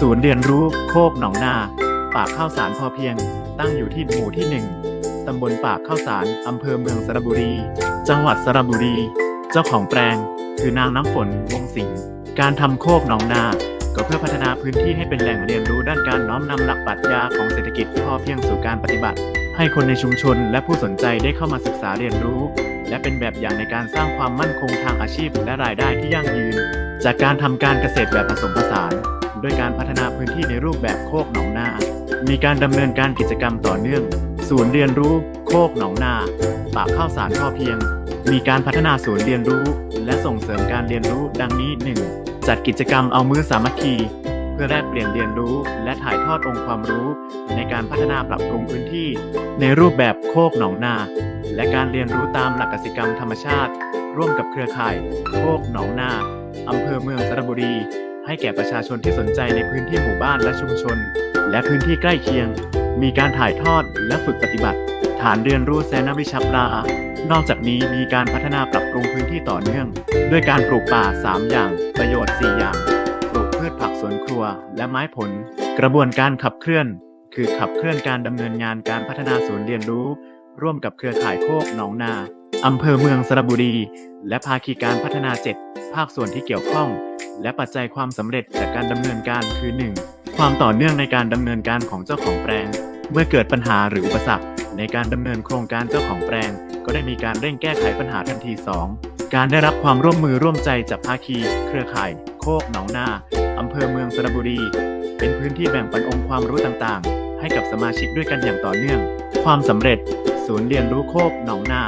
ศูนย์เรียนรู้โคกหนองนาปากข้าวสารพอเพียง ตั้งอยู่ที่หมู่ที่ 1 ตำบลปากข้าวสาร อำเภอเมืองสระบุรี จังหวัดสระบุรี เจ้าของแปลง คือนางน้ำฝนวงสิงห์การทำโคกหนองนา ก็เพื่อพัฒนาพื้นที่ให้เป็นแหล่งเรียนรู้ด้านการน้อมนำหลักปรัชญาของเศรษฐกิจพอเพียงสู่การปฏิบัติ ให้คนในชุมชนและผู้สนใจได้เข้ามาศึกษาเรียนรู้ และเป็นแบบอย่างในการสร้างความมั่นคงทางอาชีพ และรายได้ที่ยั่งยืน จากการทำการเกษตรแบบผสมผสาน ด้วยการพัฒนาพื้นที่ในรูปแบบโคกหนองนา มีการดำเนินการกิจกรรมต่อเนื่อง ศูนย์เรียนรู้ โคกหนองนาปากข้าวสารพอเพียง มีการพัฒนาศูนย์เรียนรู้ และส่งเสริมการเรียนรู้ดังนี้ 1. จัดกิจกรรมเอามือสามัคคี เพื่อแลกเปลี่ยนเรียนรู้ และถ่ายทอดองค์ความรู้ ในการพัฒนาปรับปรุงพื้นที่ ในรูปแบบโคกหนองนา และการเรียนรู้ตามหลักกสิกรรมธรรมชาติ ร่วมกับเครือข่าย โคกหนองนาอำเภอเมืองสระบุรี ให้แก่ประชาชนที่สนใจในพื้นที่หมู่บ้านและชุมชน และพื้นที่ใกล้เคียง มีการถ่ายทอดและฝึกปฏิบัติ ฐานเรียนรู้แซนวิชาปลานอกจากนี้มีการพัฒนาปรับปรุงพื้นที่ต่อเนื่อง ด้วยการปลูกป่า 3 อย่าง ประโยชน์ 4 อย่าง ปลูกพืชผักสวนครัว และไม้ผล กระบวนการขับเคลื่อน คือขับเคลื่อนการดำเนินงานการพัฒนาศูนย์เรียนรู้ ร่วมกับเครือข่ายโคกหนองนา อำเภอเมืองสระบุรี และภาคีการพัฒนา 7 ภาคส่วนที่เกี่ยวข้อง และปัจจัยความสำเร็จจากการดำเนินการคือ 1. ความต่อเนื่องในการดำเนินการของเจ้าของแปลง เมื่อเกิดปัญหาหรืออุปสรรค ในการดำเนินโครงการเจ้าของแปลง ก็ได้มีการเร่งแก้ไขปัญหาทันที 2. การได้รับความร่วมมือร่วมใจจากภาคี เครือข่าย โคกหนองนาอำเภอเมืองสระบุรี เป็นพื้นที่แบ่งปันองค์ความรู้ต่างๆ ให้กับสมาชิกด้วยกันอย่างต่อเนื่อง ความสำเร็จ ศูนย์เรียนรู้โคกหนองนา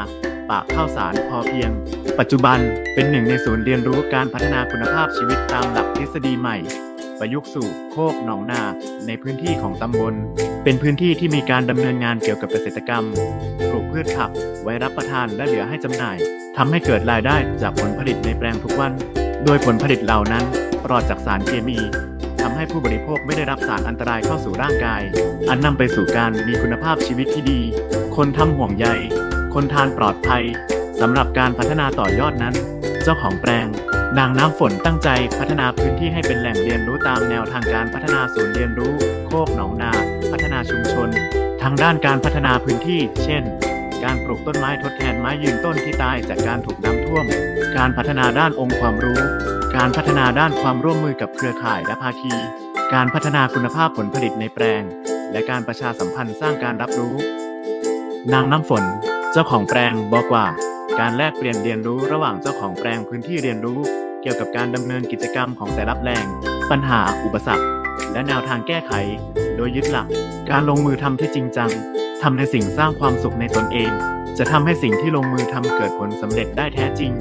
ปากข้าวสารพอเพียง ปัจจุบันเป็นหนึ่งในศูนย์เรียนรู้การพัฒนาคุณภาพชีวิตตามหลักทฤษฎีใหม่ ประยุกต์สู่โคกหนองนาในพื้นที่ของตำบล เป็นพื้นที่ที่มีการดำเนินงานเกี่ยวกับเกษตรกรรม ปลูกพืชผัก ไว้รับประทานและเหลือให้จำหน่ายทำให้เกิดรายได้จากผลผลิตในแปลงทุกวัน โดยผลผลิตเหล่านั้นปลอดจากสารเคมีทำให้ผู้บริโภคไม่ได้รับสารอันตรายเข้าสู่ร่างกาย อันนำไปสู่การมีคุณภาพชีวิตที่ดี คนทำห่วงใย คนทานปลอดภัยสำหรับการพัฒนาต่อยอดนั้น เจ้าของแปลง นางน้ำฝนตั้งใจพัฒนาพื้นที่ให้เป็นแหล่งเรียนรู้ตามแนวทางการพัฒนาศูนย์เรียนรู้ โคกหนองนา พัฒนาชุมชน ทางด้านการพัฒนาพื้นที่ เช่น การปลูกต้นไม้ทดแทนไม้ยืนต้นที่ตายจากการถูกน้ำท่วม การพัฒนาด้านองค์ความรู้ การพัฒนาด้านความร่วมมือกับเครือข่ายและภาคี การพัฒนาคุณภาพผลผลิตในแปลง และการประชาสัมพันธ์สร้างการรับรู้ นางน้ำฝน จ้าของแปลงบอกว่า การแลกเปลี่ยนเรียนรู้ระหว่างเจ้าของแปลงพื้นที่เรียนรู้ เกี่ยวกับการดำเนินกิจกรรมของแต่ละแปลง ปัญหาอุปสรรค และแนวทางแก้ไข โดยยึดหลัก การลงมือทำที่จริงจังทำในสิ่งสร้างความสุขในตนเอง จะทำให้สิ่งที่ลงมือทำเกิดผลสำเร็จได้แท้จริง